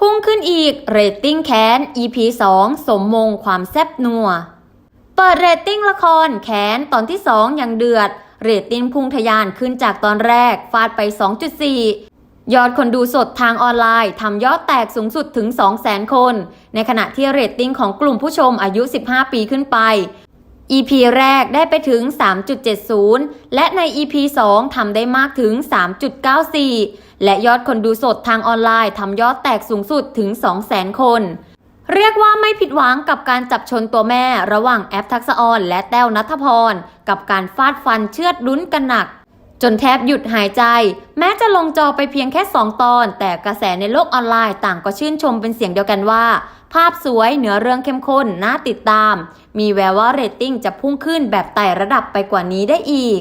พุ่งขึ้นอีกเรตติ้งแค้น EP 2 สมมงความแซ่บนัว เปิดเรตติ้งละครแค้นตอนที่ 2 อย่างเดือด เรตติ้งพุ่งทะยานขึ้นจากตอนแรก ฟาดไป 2.4 ยอดคนดูสดทางออนไลน์ทำยอดแตกสูงสุดถึง 200,000 คน ในขณะที่เรตติ้งของกลุ่มผู้ชมอายุ 15 ปีขึ้นไป EP แรกได้ไปถึง 3.70 และใน EP 2ทำได้มากถึง 3.94 และยอดคนดูสดทางออนไลน์ทำยอดแตกสูงสุดถึง 200,000 คน เรียกว่าไม่ผิดหวังกับการจับชนตัวแม่ระหว่างแอปทักษะออนและแต้วนัทพร กับการฟาดฟันเชือดลุ้นกันหนัก จนแทบหยุดหายใจ แม้จะลงจอไปเพียงแค่ 2 ตอน แต่กระแสในโลกออนไลน์ต่างก็ชื่นชมเป็นเสียงเดียวกันว่า ภาพสวยเนื้อเรื่องเข้มข้นน่าติดตาม มีแววว่าเรตติ้งจะพุ่งขึ้นแบบไต่ระดับไปกว่านี้ได้อีก